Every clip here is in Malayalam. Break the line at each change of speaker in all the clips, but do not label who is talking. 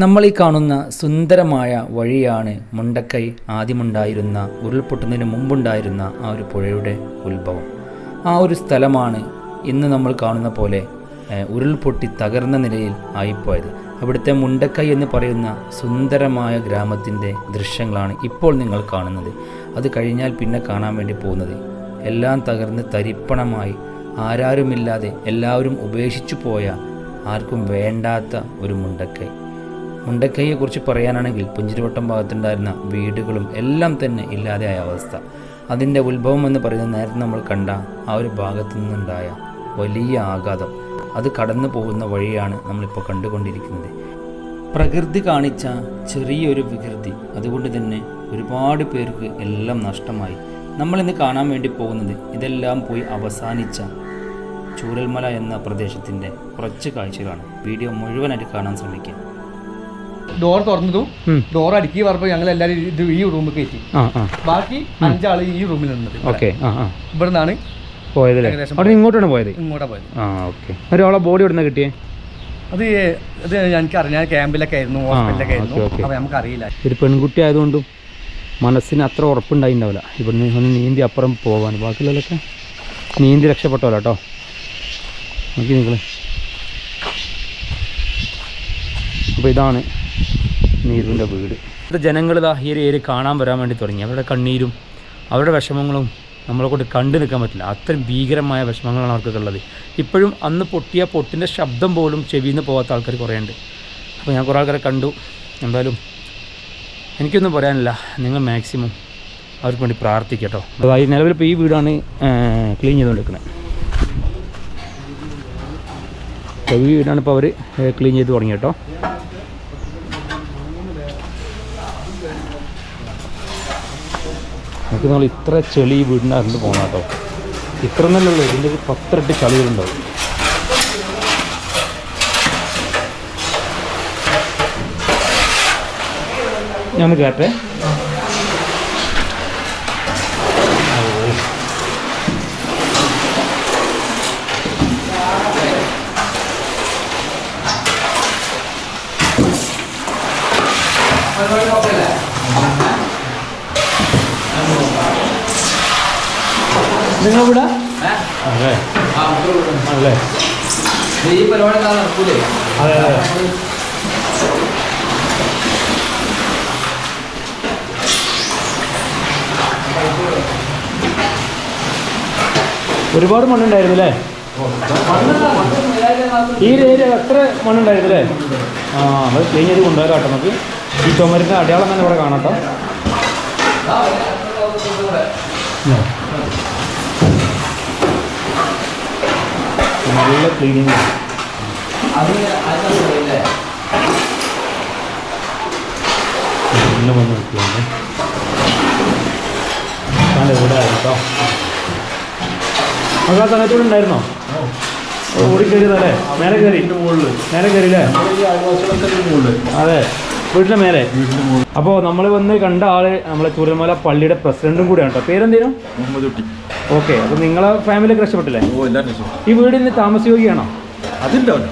നമ്മൾ ഈ കാണുന്ന സുന്ദരമായ വഴിയാണ് മുണ്ടക്കൈ. ആദ്യമുണ്ടായിരുന്ന ഉരുൾപൊട്ടുന്നതിന് മുമ്പുണ്ടായിരുന്ന ആ ഒരു പുഴയുടെ ഉത്ഭവം. ആ ഒരു സ്ഥലമാണ് ഇന്ന് നമ്മൾ കാണുന്ന പോലെ ഉരുൾപൊട്ടി തകർന്ന നിലയിൽ ആയിപ്പോയത്. അവിടുത്തെ മുണ്ടക്കൈ എന്ന് പറയുന്ന സുന്ദരമായ ഗ്രാമത്തിന്റെ ദൃശ്യങ്ങളാണ് ഇപ്പോൾ നിങ്ങൾ കാണുന്നത്. അത് കഴിഞ്ഞാൽ പിന്നെ കാണാൻ വേണ്ടി പോകുന്നത്. എല്ലാം തകർന്ന് തരിപ്പണമായി ആരാരുമില്ലാതെ എല്ലാവരും ഉപേക്ഷിച്ചു പോയ ആർക്കും വേണ്ടാത്ത ഒരു മുണ്ടക്കൈ. മുണ്ടക്കൈയെക്കുറിച്ച് പറയാനാണെങ്കിൽ പുഞ്ചിരിവട്ടം ഭാഗത്തുണ്ടായിരുന്ന വീടുകളും എല്ലാം തന്നെ ഇല്ലാതെയായ അവസ്ഥ. അതിന്റെ ഉത്ഭവം എന്ന് പറയുന്നത് നേരത്തെ നമ്മൾ കണ്ട ആ ഒരു ഭാഗത്തു നിന്നുണ്ടായ വലിയ ആഘാതം. അത് കടന്നു പോകുന്ന വഴിയാണ് നമ്മളിപ്പോൾ കണ്ടുകൊണ്ടിരിക്കുന്നത്. പ്രകൃതി കാണിച്ച ചെറിയൊരു വികൃതി. അതുകൊണ്ട് തന്നെ ഒരുപാട് പേർക്ക് എല്ലാം നഷ്ടമായി. നമ്മളിന്ന് കാണാൻ വേണ്ടി പോകുന്നത് ഇതെല്ലാം പോയി അവസാനിച്ച ചൂരൽമല എന്ന പ്രദേശത്തിന്റെ കുറച്ച് കാഴ്ചകളാണ്. വീഡിയോ മുഴുവനായിട്ട് കാണാൻ ശ്രമിക്കുക.
ഡോർ തുറന്നതും ഡോർ അടുക്കി പറഞ്ഞപ്പോൾ ഞങ്ങൾ എല്ലാരും ഇത് ഈ റൂമിൽ കയറ്റി. ബാക്കി അഞ്ചാൾ ഈ റൂമിൽ നിന്നത്
ഓക്കെ
ഇവിടെ നിന്നാണ് പോയത്
അവിടെ ഇങ്ങോട്ടാണ് പോയത്?
ഇങ്ങോട്ടാ പോയത്.
ആ ഓക്കെ. ബോഡി എവിടെ നിന്ന് കിട്ടിയേ?
അത് എനിക്ക് എനിക്കറിയാം ഞാൻ ക്യാമ്പിലൊക്കെ ആയിരുന്നു ഹോസ്പിറ്റലൊക്കെ ആയിരുന്നു.
നമുക്ക്
അപ്പോൾ നമുക്കറിയില്ല.
ഒരു പെൺകുട്ടി ആയതുകൊണ്ടും മനസ്സിന് അത്ര ഉറപ്പുണ്ടായിണ്ടാവില്ല. ഇവിടുന്ന് ഒന്ന് നീന്തി അപ്പുറം പോകാൻ ബാക്കിയുള്ളവരൊക്കെ നീന്തി രക്ഷപ്പെട്ടോല കേട്ടോ നോക്കി നിങ്ങൾ അപ്പോൾ ഇതാണ്. നീരുവിന്റെ വീട്. ഇത് ജനങ്ങൾ ഇതാ ഈ ഒരു ഏരിയ കാണാൻ വരാൻ വേണ്ടി തുടങ്ങി. അവരുടെ കണ്ണീരും അവരുടെ വിഷമങ്ങളും നമ്മളെ കൊണ്ട് കണ്ടു നിൽക്കാൻ പറ്റില്ല. അത്രയും ഭീകരമായ വിഷമങ്ങളാണ് അവർക്കൊക്കെ ഉള്ളത്. ഇപ്പോഴും അന്ന് പൊട്ടിയ പൊട്ടിന്റെ ശബ്ദം പോലും ചെവിയിൽ നിന്ന് പോകാത്ത ആൾക്കാർ കുറേ ഉണ്ട് അപ്പോൾ ഞാൻ കുറേ ആൾക്കാരെ കണ്ടു. എന്തായാലും എനിക്കൊന്നും പറയാനില്ല. നിങ്ങൾ മാക്സിമം അവർക്ക് വേണ്ടി പ്രാർത്ഥിക്കട്ടോ. അതായത് നിലവിൽ ഇപ്പോൾ ഈ വീടാണ് ക്ലീൻ ചെയ്തുകൊണ്ടിരിക്കുന്നത്. ഈ വീടാണ് ഇപ്പോൾ അവർ ക്ലീൻ ചെയ്ത് തുടങ്ങി കേട്ടോ നമുക്ക് നിങ്ങൾ ഇത്ര ചെളി വീടിനകത്ത് പോകണം കേട്ടോ ഇത്ര നല്ലുള്ളൂ ഇതിന്റെ ഒരു പത്തിരട്ടി ചളികളുണ്ടാവും. ഞാൻ കേട്ടെ? കയറ്റേ നിങ്ങൾ ഇവിടെ അതെ. അല്ലേ
ഈ പരിപാടി നടക്കൂലേ?
അതെ അതെ. ഒരുപാട് മണ്ണുണ്ടായിരുന്നു അല്ലേ ഈ ഏരിയ എത്ര മണ്ണുണ്ടായിരുന്നു അല്ലേ ആ അത് ക്ലീൻ ചെയ്ത് കൊണ്ടുപോയാൽ കേട്ടോ നമുക്ക്. ഈ ചുമരിന്റെ അടയാളം തന്നെ ഇവിടെ കാണാം നല്ല ക്ലീനിങ് നല്ല വന്ന് നിൽക്കുന്നുണ്ട് നല്ല ഇവിടെ കേട്ടോ. നമുക്ക് ആ സമയത്തൂടെ ഉണ്ടായിരുന്നോ? ഓ, ഓടി കയറിയതല്ലേ? മേലെ കയറി? മേലെ കയറിയില്ലേ? അതെ. വീട്ടിലെ മേലെ? അപ്പോ നമ്മൾ വന്ന് കണ്ട ആൾ നമ്മളെ ചൂരൽമല പള്ളിയുടെ പ്രസിഡന്റും കൂടിയാണ് കേട്ടോ. പേരെന്തേനും? ഓക്കെ അപ്പോൾ നിങ്ങളെ ഫാമിലി രക്ഷപ്പെട്ടില്ലേ? ഈ വീടിന് ഇന്ന്
അതുണ്ടാവില്ല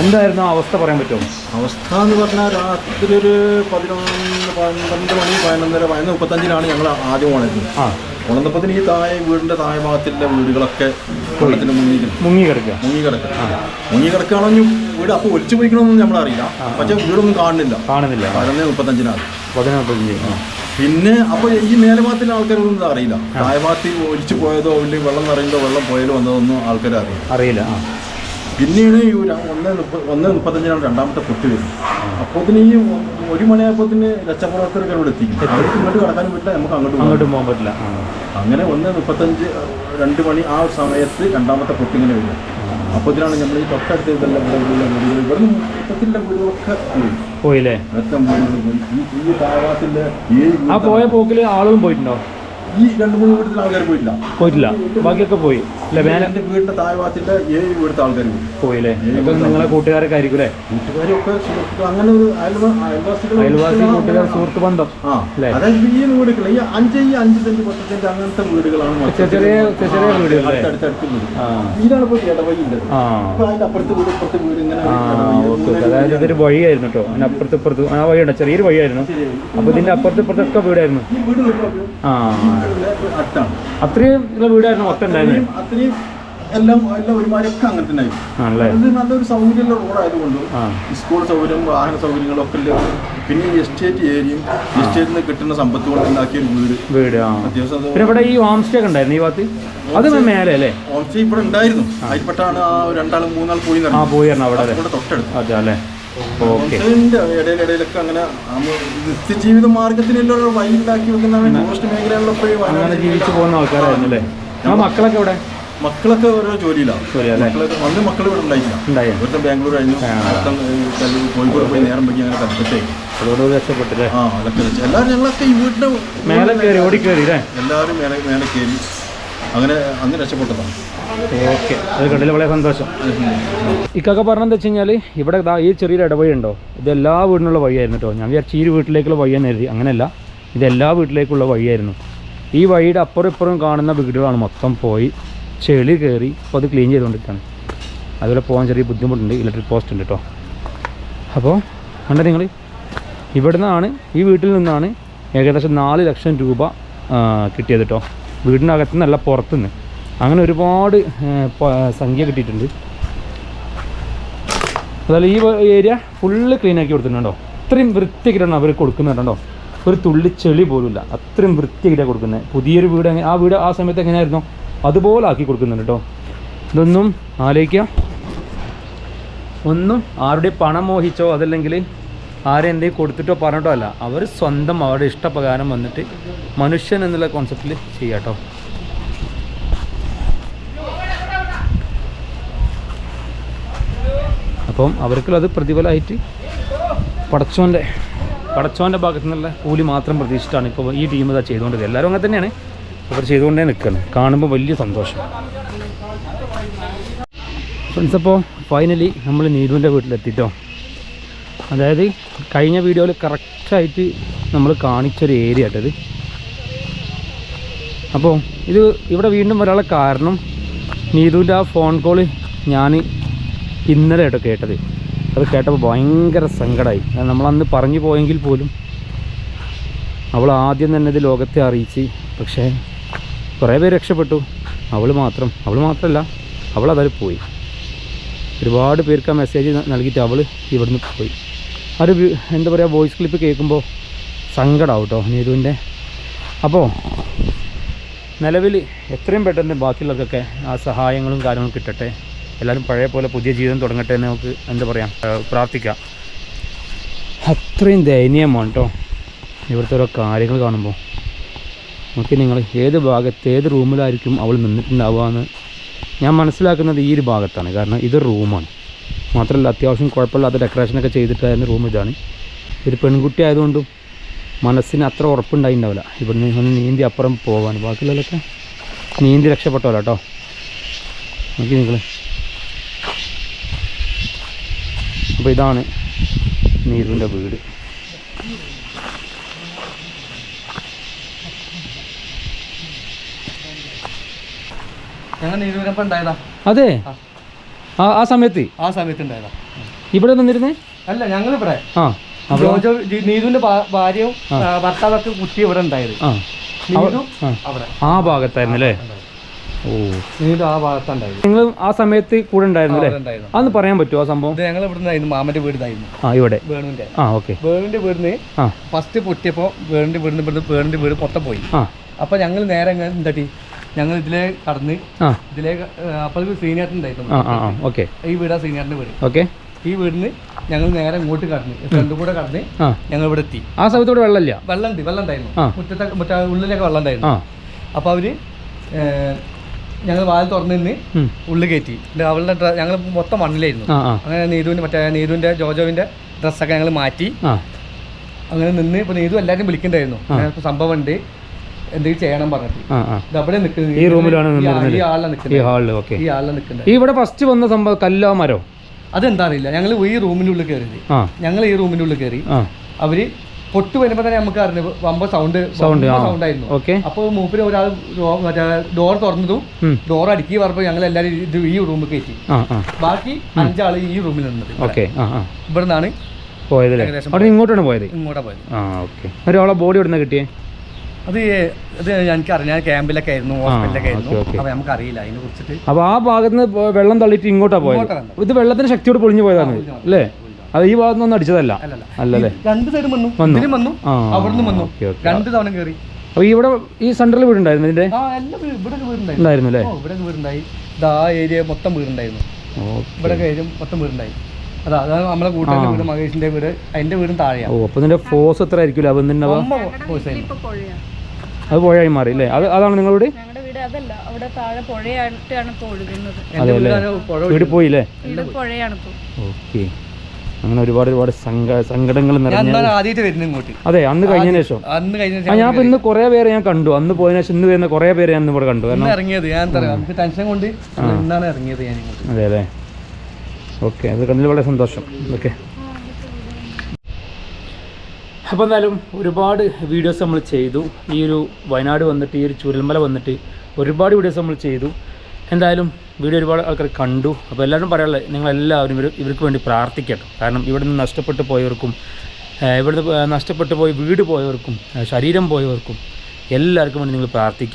എന്തായിരുന്നു അവസ്ഥ പറയാൻ പറ്റുമോ?
അവസ്ഥ എന്ന് പറഞ്ഞാൽ രാത്രി ഒരു പതിനൊന്ന് പന്ത്രണ്ട് മണി പതിനൊന്നര പതിനൊന്ന് മുപ്പത്തഞ്ചിനാണ് ഞങ്ങൾ ആദ്യം പോണത്
ആ.
ഉണർന്നപ്പത്തിന് ഈ താഴെ വീടിന്റെ താഴെ ഭാഗത്തിന്റെ വീടുകളൊക്കെ വെള്ളത്തിന് മുങ്ങി
മുങ്ങി കിടക്കുക.
മുങ്ങി കിടക്കുക മുങ്ങി കിടക്കുകയാണെങ്കിൽ വീട് അപ്പോൾ ഒലിച്ചു പോയിക്കണമെന്ന് നമ്മളറിയില്ല. പക്ഷെ വീടൊന്നും കാണുന്നില്ല.
കാണുന്നില്ല.
പതിനൊന്ന് മുപ്പത്തഞ്ചിനാണ്.
പതിനൊന്ന്
പിന്നെ അപ്പോൾ ഈ മേലഭാഗത്തിലെ ആൾക്കാരൊന്നും അറിയില്ല. താഴെ ഭാഗത്ത് ഒലിച്ചു പോയതോ അല്ലെങ്കിൽ വെള്ളം നിറയുന്നതോ വെള്ളം പോയാലോ വന്നതൊന്നും ആൾക്കാർ അറിയില്ല.
അറിയില്ല ആ
പിന്നെയാണ് ഈ ഒരു ഒന്ന് മുപ്പത് ഒന്ന് മുപ്പത്തഞ്ചിനാണ് രണ്ടാമത്തെ പൊട്ടി വരുന്നത് അപ്പോൾ ഈ ഒരു മണിയായപ്പോൾ രക്ഷപ്രവർത്തകർ ഇവിടെ എത്തി. അവർക്ക് ഇങ്ങോട്ട് കടക്കാനും പറ്റില്ല നമുക്ക് അങ്ങോട്ട്
അങ്ങോട്ട് പോകാൻ പറ്റില്ല.
അങ്ങനെ ഒന്ന് മുപ്പത്തഞ്ച് രണ്ട് മണി ആ ഒരു സമയത്ത് രണ്ടാമത്തെ പൊട്ടി ഇങ്ങനെ വരും. അപ്പോൾ ഇതിനാണ് നമ്മൾ ഈ തൊട്ടടുത്ത് ഇതെല്ലാം ഇവിടെ ഉള്ള വീടുകൾ ഇവിടുന്ന് മുപ്പത്തിന്റെ വീടുകളൊക്കെ പോയി.
പോയില്ലേ?
മൊത്തം വീടുകൾ പോയി. ഈ ഈ
ആ പോയ പോക്കിൽ ആളും പോയിട്ടുണ്ടോ?
ഈ രണ്ട് മൂന്ന് വീട്ടിൽ ആൾക്കാർ പോയില്ല
പോയിട്ടില്ല. ബാക്കിയൊക്കെ പോയി. അല്ലേ മേലെ
എന്റെ ഏഴ് വീടുത്തെ ആൾക്കാർ പോയി.
പോയില്ലേ? ഇപ്പം നിങ്ങളെ കൂട്ടുകാരൊക്കെ ആയിരിക്കും അല്ലേ?
കൂട്ടുകാരൊക്കെ സുഹൃത്തുക്കൾ അങ്ങനെ ഒരു അയൽവാ അയൽവാസികൾ
അയൽവാസി കൂട്ടുകാർ സുഹൃത്ത് ബന്ധം
ആ? അതായത് ഈ വീടുകൾ ഈ അഞ്ച് ഈ അഞ്ച് സെന്റ് പത്ത് സെന്റ് അങ്ങനത്തെ വീടുകളാണ്
ചെറിയ ചെറിയ വീടുകൾ?
അടുത്തടുത്ത് വീട്. ഇതാണ് ഇപ്പോൾ ഇടവഴിയുണ്ട്
ആ.
ഇപ്പൊ അപ്പുറത്ത് വീട് ഇപ്പുറത്ത് വീട് ഇങ്ങനെ
അതായത് ഇതൊരു വഴിയായിരുന്നു കേട്ടോ. അതിന് അപ്പുറത്ത് ഇപ്പുറത്ത് ആ വഴിയുണ്ട്. ചെറിയൊരു വഴിയായിരുന്നു. അപ്പൊ ഇതിന്റെ അപ്പുറത്ത് ഇപ്പുറത്തൊക്കെ വീടായിരുന്നു. ആ. അത്രയും ഉള്ള വീടായിരുന്നു മൊത്തം ഉണ്ടായിരുന്നു
അത്രയും എല്ലാം എല്ലാം ഒരുമാതിരിയൊക്കെ അങ്ങനെ തന്നെ ആയിരുന്നു. നല്ലൊരു സൗകര്യമുള്ള റോഡായതുകൊണ്ട് സ്കൂൾ സൗകര്യം വാഹന സൗകര്യങ്ങളൊക്കെ ഒക്കെ പിന്നെ ഈ എസ്റ്റേറ്റ് ഏരിയയും എസ്റ്റേറ്റിൽ നിന്ന് കിട്ടുന്ന സമ്പത്ത് കൊണ്ട് ഉണ്ടാക്കിയ വീട്.
വീട്
അത്യാവശ്യം
ഇവിടെ ഈ ഹോം സ്റ്റേ ഒക്കെ ഉണ്ടായിരുന്നു ഈ ഭാഗത്ത്? അത് മേലെ അല്ലേ?
ഹോം സ്റ്റേ ഇവിടെ ഉണ്ടായിരുന്നു. അതിൽപ്പെട്ടാണ് ആ രണ്ടാളും മൂന്നാൾ പോയി
പോയി അവിടെ
തൊട്ടടുത്ത്.
അതെ അല്ലേ?
ഇടയിലിടയിലൊക്കെ അങ്ങനെ നമ്മ നിത്യജീവിത മാർഗത്തിനുള്ള ഒരു വഴി ഉണ്ടാക്കി വെക്കുന്ന ടൂറിസ്റ്റ് മേഖലകളിലൊക്കെ
അങ്ങനെ ജീവിച്ചു പോകുന്ന ആൾക്കാരായിരുന്നു അല്ലേ? ആ മക്കളൊക്കെ ഇവിടെ
മക്കളൊക്കെ ഓരോ ജോലിയിലാണ്? മക്കളൊക്കെ വന്ന് മക്കൾ ഇവിടെ ഉണ്ടായില്ല. ഒരുത്തൻ ബാംഗ്ലൂർ ആയിരുന്നു കോഴിക്കോട് പോയി നേരം പറ്റി അങ്ങനെ കൽപ്പറ്റേ
അതോട് രക്ഷപ്പെട്ടില്ലേ?
ആ അതൊക്കെ എല്ലാവരും ഞങ്ങളൊക്കെ ഈ വീട്ടിന്റെ
മേലെ കയറി ഓടി കയറി
എല്ലാവരും മേലെ മേലെ കയറി. അങ്ങനെ അന്ന് രക്ഷപ്പെട്ടതാണ്.
ഓക്കെ. അത് കണ്ടില്ല വളരെ സന്തോഷം. ഇക്കൊക്കെ പറഞ്ഞെന്ന് വെച്ച് കഴിഞ്ഞാൽ ഇവിടെ ഈ ചെറിയൊരു ഇടവഴി ഉണ്ടോ ഇത് എല്ലാ വീടിനുള്ള വഴിയായിരുന്നു കേട്ടോ ഞാൻ വിചാരിച്ചു ഈ വീട്ടിലേക്കുള്ള വഴി തന്നെ എഴുതി അങ്ങനെയല്ല. ഇത് എല്ലാ വീട്ടിലേക്കുള്ള വഴിയായിരുന്നു. ഈ വഴിയുടെ അപ്പുറം ഇപ്പുറം കാണുന്ന വീടുകളാണ് മൊത്തം പോയി ചെളി കയറി അപ്പോൾ അത് ക്ലീൻ ചെയ്തുകൊണ്ടിരിക്കുകയാണ് അതുപോലെ പോകാൻ ചെറിയ ബുദ്ധിമുട്ടുണ്ട്. ഇലക്ട്രിക് പോസ്റ്റ് ഉണ്ട് കേട്ടോ അപ്പോൾ കണ്ടോ നിങ്ങൾ ഇവിടെ നിന്നാണ് ഈ വീട്ടിൽ നിന്നാണ് ഏകദേശം നാല് ലക്ഷം രൂപ കിട്ടിയത് കേട്ടോ വീടിനകത്ത് നിന്നല്ല പുറത്തുനിന്ന്. അങ്ങനെ ഒരുപാട് സംഖ്യ കിട്ടിയിട്ടുണ്ട്. അതായത് ഈ ഏരിയ ഫുള്ള് ക്ലീൻ ആക്കി കൊടുത്തിട്ടുണ്ടോ? അത്രയും വൃത്തിയാക്കിയിട്ടാണ് അവർ കൊടുക്കുന്നുണ്ടോ ഒരു തുള്ളി ചെളി പോലുമില്ല അത്രയും വൃത്തിയാക്കിയിട്ടാണ് കൊടുക്കുന്നത്. പുതിയൊരു വീട് ആ വീട് ആ സമയത്ത് എങ്ങനെയായിരുന്നു? അതുപോലെ ആക്കി കൊടുക്കുന്നുണ്ട് കേട്ടോ. ഇതൊന്നും ആലോചിക്കുക ഒന്നും ആരുടെ പണം മോഹിച്ചോ അതല്ലെങ്കിൽ ആരെ എന്തെങ്കിലും കൊടുത്തിട്ടോ പറഞ്ഞിട്ടോ അല്ല. അവർ സ്വന്തം അവരുടെ ഇഷ്ടപ്രകാരം വന്നിട്ട് മനുഷ്യൻ എന്നുള്ള കോൺസെപ്റ്റിൽ ചെയ്യാട്ടോ അപ്പം അവർക്കുള്ളത് പ്രതിഫലമായിട്ട് പടച്ചോന്റെ പടച്ചോന്റെ ഭാഗത്തു നിന്നുള്ള കൂലി മാത്രം പ്രതീക്ഷിച്ചിട്ടാണ് ഇപ്പോൾ ഈ ടീം ഇതാ ചെയ്തുകൊണ്ടത് എല്ലാവരും അങ്ങനെ തന്നെയാണ്. അവർ ചെയ്തുകൊണ്ടേ നിൽക്കുകയാണ്. കാണുമ്പോൾ വലിയ സന്തോഷം. ഫ്രണ്ട്സ് അപ്പോൾ ഫൈനലി നമ്മൾ നീതുവിന്റെ വീട്ടിലെത്തിട്ടോ. അതായത് കഴിഞ്ഞ വീഡിയോയിൽ കറക്റ്റായിട്ട് നമ്മൾ കാണിച്ചൊരു ഏരിയ ആട്ടത് അപ്പോൾ ഇത് ഇവിടെ വീണ്ടും വരാനുള്ള കാരണം നീതുവിന്റെ ആ ഫോൺ കോൾ ഞാൻ ഇന്നലെ കേട്ടോ കേട്ടത്. അത് കേട്ടപ്പോൾ ഭയങ്കര സങ്കടമായി. നമ്മളന്ന് പറഞ്ഞു പോയെങ്കിൽ പോലും അവൾ ആദ്യം തന്നെ ഇത് ലോകത്തെ അറിയിച്ച് പക്ഷേ കുറേ പേര് രക്ഷപ്പെട്ടു. അവൾ മാത്രം. അവൾ മാത്രമല്ല അവൾ പോയി. ഒരുപാട് പേർക്ക് ആ മെസ്സേജ് നൽകിയിട്ട് അവൾ ഇവിടുന്ന് പോയി. ഒരു എന്താ പറയുക വോയിസ് ക്ലിപ്പ് കേൾക്കുമ്പോൾ സങ്കടമാവും കേട്ടോ നീതുവിന്റെ. അപ്പോൾ നിലവിൽ എത്രയും പെട്ടെന്ന് ബാക്കിയുള്ളവർക്കൊക്കെ ആ സഹായങ്ങളും കാര്യങ്ങളും കിട്ടട്ടെ. എല്ലാവരും പഴയ പോലെ പുതിയ ജീവിതം തുടങ്ങട്ടെ എന്ന് നമുക്ക് എന്താ പറയുക പ്രാർത്ഥിക്കാം. അത്രയും ദയനീയമാണ് കേട്ടോ ഇവിടുത്തെ ഓരോ കാര്യങ്ങൾ കാണുമ്പോൾ നമുക്ക് നിങ്ങൾ ഏത് ഭാഗത്ത് ഏത് റൂമിലായിരിക്കും അവൾ നിന്നിട്ടുണ്ടാവുക എന്ന് ഞാൻ മനസ്സിലാക്കുന്നത് ഈ ഒരു ഭാഗത്താണ്. കാരണം ഇത് റൂമാണ്. മാത്രമല്ല അത്യാവശ്യം കുഴപ്പമില്ലാത്ത ഡെക്കറേഷനൊക്കെ ചെയ്തിട്ടായിരുന്ന റൂം ഇതാണ്. ഒരു പെൺകുട്ടി ആയതുകൊണ്ടും മനസ്സിന് അത്ര ഉറപ്പുണ്ടായിട്ടുണ്ടാവില്ല ഇവിടുന്ന് ഒന്ന് നീന്തി അപ്പുറം പോകാൻ ബാക്കിയുള്ളതൊക്കെ നീന്തി രക്ഷപ്പെട്ടോല കേട്ടോ നോക്കി നിങ്ങൾ അപ്പോൾ ഇതാണ് നീരുവിന്റെ വീട്. അതെ? ആ. സമയത്ത്?
ആ സമയത്ത് ഉണ്ടായതാ.
ഇവിടെ നിന്നിരുന്നേ?
അല്ല ഞങ്ങൾ ഇവിടെ
ആ
ജോജോ നീതുവിന്റെ ഭാര്യയും ഭർത്താവൊക്കെ കുട്ടി ഇവിടെ ഉണ്ടായത്.
ആ. ഭാഗത്തായിരുന്നു അല്ലേ? ഓ.
നീതു ആ ഭാഗത്താണ് ഉണ്ടായത്
നിങ്ങൾ ആ സമയത്ത് കൂടെ ഉണ്ടായിരുന്നു അല്ലേ? അന്ന് പറയാൻ പറ്റുമോ ആ സംഭവം?
ഞങ്ങൾ ഇവിടെ നിന്നായിരുന്നു മാമന്റെ വീടായിരുന്നു
ആ ഇവിടെ.
വേണുവിന്റെ.
ആ ഓക്കെ.
വീടിന് ഫസ്റ്റ് പൊട്ടിയപ്പോ വേണുവിന്റെ വീടിന് ഇവിടുന്ന് വേണിന്റെ വീട് പൊട്ട പോയി. അപ്പൊ ഞങ്ങൾ നേരെ എന്താട്ടി? ഞങ്ങൾ ഇതിലേ കടന്ന് ഇതിലേ അപ്പോൾ
ആ ഓക്കെ.
ഈ വീടാ സീനിയറിന്റെ വീട്.
ഓക്കെ.
ഈ വീടിന് ഞങ്ങൾ നേരെ ഇങ്ങോട്ട് കടന്ന് രണ്ടും കൂടെ കടന്ന് ഞങ്ങൾ ഇവിടെ എത്തി.
ആ സമയത്തോടെ വെള്ളമില്ല?
വെള്ളം ഉണ്ട് വെള്ളം ഉണ്ടായിരുന്നു മുറ്റത്തെ മറ്റേ ഉള്ളിലൊക്കെ വെള്ളം ഉണ്ടായിരുന്നു അപ്പൊ അവർ ഞങ്ങൾ വാൽ തുറന്നു നിന്ന്
ഉം.
ഉള്ളിൽ കയറ്റി. അവളുടെ ഡ്രസ് ഞങ്ങൾ മൊത്തം മണ്ണിലായിരുന്നു. അങ്ങനെ നീതുവിന്റെ മറ്റേ നീതുവിന്റെ ജോജോവിന്റെ ഡ്രസ്സൊക്കെ ഞങ്ങൾ മാറ്റി. അങ്ങനെ നിന്ന് ഇപ്പൊ നീതു എല്ലാരും വിളിക്കണ്ടായിരുന്നു. സംഭവം ഉണ്ട് എന്തെങ്കിലും ചെയ്യണം പറഞ്ഞിട്ട്. അവിടെ നിൽക്കുന്നത്
ഈ റൂമിലാണ്
ഈ
നിൽക്കുന്നത്
ഈ
ഹാളിൽ ഓക്കെ.
ഈ ആളിലാണ് നിൽക്കുന്നത്.
ഇവിടെ ഫസ്റ്റ് വന്ന സംഭവം കല്ലോ മരോ?
അതെന്താറിയില്ല ഞങ്ങൾ ഈ റൂമിനുള്ളിൽ ഉള്ളിൽ കയറിയത്. ഞങ്ങൾ ഈ റൂമിനുള്ളിൽ ഉള്ളിൽ കയറി. അവർ പൊട്ട് വരുമ്പോ തന്നെ നമുക്ക് അറിഞ്ഞു. വമ്പ സൗണ്ട്
സൗണ്ട്
സൗണ്ട് ആയിരുന്നു. അപ്പൊ മൂപ്പര് ഒരാൾ ഡോർ തുറന്നതും ഡോർ അടുക്കി പറഞ്ഞപ്പോ ഞങ്ങൾ എല്ലാരും ഇത് ഈ റൂമിൽ കയറ്റി. ബാക്കി അഞ്ചാൾ ഈ റൂമിൽ നിന്നത് ഇവിടെ. നിന്നാണ്
പോയത്. ഇങ്ങോട്ടാണ് പോയത്?
ഇങ്ങോട്ടാണ് പോയത്.
ആ ഓക്കെ. ഒരാളെ ബോഡി എവിടെ നിന്ന് കിട്ടിയേ?
അത് ഇത് എനിക്ക് അറിയാം ഞാൻ ക്യാമ്പിലൊക്കെ ആയിരുന്നു ഹോസ്പിറ്റലൊക്കെ ആയിരുന്നു. അപ്പൊ നമുക്കറിയില്ല അതിനെ കുറിച്ചിട്ട്
അപ്പോൾ ആ ഭാഗത്ത് നിന്ന് വെള്ളം തള്ളിട്ട് ഇങ്ങോട്ടാ പോയത്? ഇത് വെള്ളത്തിന് ശക്തിയോട് പൊളിഞ്ഞു പോയതാണ് അല്ലേ? അത് ഈ ഭാഗത്ത് നിന്ന് അടിച്ചതല്ല.
അല്ലല്ല? രണ്ട് സൈഡും വന്നു.
വന്നു.
വന്നു. അവിടുന്ന് വന്നു. രണ്ട് തവണ കയറി
അപ്പോൾ ഇവിടെ ഈ സെന്ററിൽ വീടുണ്ടായിരുന്നു ഇതിന്റെ?
ആ എല്ലാം ഇവിടെ വീടുണ്ടായിരുന്നു.
ഉണ്ടായിരുന്നു അല്ലേ?
ഓ ഇവിടെ വീടുണ്ടായി. ഇതാ ഏരിയ മൊത്തം വീടുണ്ടായിരുന്നു. ഇവിടെ ഏരിയ മൊത്തം വീടുണ്ടായി. അതാ അതാണ് നമ്മളെ കൂട്ടുകാരുടെ വീട് മഹേഷിന്റെ വീട്. അതിന്റെ വീടും താഴെയാ.
ഓ അപ്പോൾ ഇതിന്റെ ഫോഴ്സ് എത്ര ആയിരിക്കില്ല അത് പുഴയായി മാറി അല്ലേ? അത് അതാണ് നിങ്ങളുടെ വീട്?
ഞങ്ങളുടെ വീട് അതല്ല. അവിടെ താഴെ പുഴയായിട്ടാണ് ഇപ്പോൾ ഒഴുകുന്നത്.
വീട് പോയില്ലേ?
പുഴയാണ്
ഓക്കെ. അങ്ങനെ ഒരുപാട് ഒരുപാട് സങ്ക സങ്കടങ്ങൾ അതെ അന്ന് കഴിഞ്ഞ ശേഷം.
അന്ന് കഴിഞ്ഞ
ആ ഞാൻ ഇപ്പൊ ഇന്ന് കുറേ പേരെ ഞാൻ കണ്ടു. അന്ന് പോയതിനു ശേഷം ഇന്ന് വരുന്ന കുറേ പേരെ ഞാൻ ഇവിടെ കണ്ടു.
ഇറങ്ങിയത്. ഞാൻ നമുക്ക് ടെൻഷൻ കൊണ്ട് ഇറങ്ങിയത് ഞാൻ ഇങ്ങോട്ട്.
അതെ അല്ലേ? ഓക്കെ അത് കണ്ടിൽ വളരെ സന്തോഷം. ഓക്കെ. അപ്പോൾ എന്തായാലും ഒരുപാട് വീഡിയോസ് നമ്മൾ ചെയ്തു. ഈ ഒരു വയനാട് വന്നിട്ട് ഈ ഒരു ചുരൽമല വന്നിട്ട് ഒരുപാട് വീഡിയോസ് നമ്മൾ ചെയ്തു. എന്തായാലും വീഡിയോ ഒരുപാട് ആൾക്കാർ കണ്ടു. അപ്പോൾ എല്ലാവരും പറയാനുള്ളത് നിങ്ങളെല്ലാവരും ഇവർ ഇവർക്ക് വേണ്ടി പ്രാർത്ഥിക്കട്ടെ. കാരണം ഇവിടെ നിന്ന് നഷ്ടപ്പെട്ടു പോയവർക്കും ഇവിടുന്ന് നഷ്ടപ്പെട്ടു പോയി വീട് പോയവർക്കും ശരീരം പോയവർക്കും എല്ലാവർക്കും വേണ്ടി നിങ്ങൾ പ്രാർത്ഥിക്കുക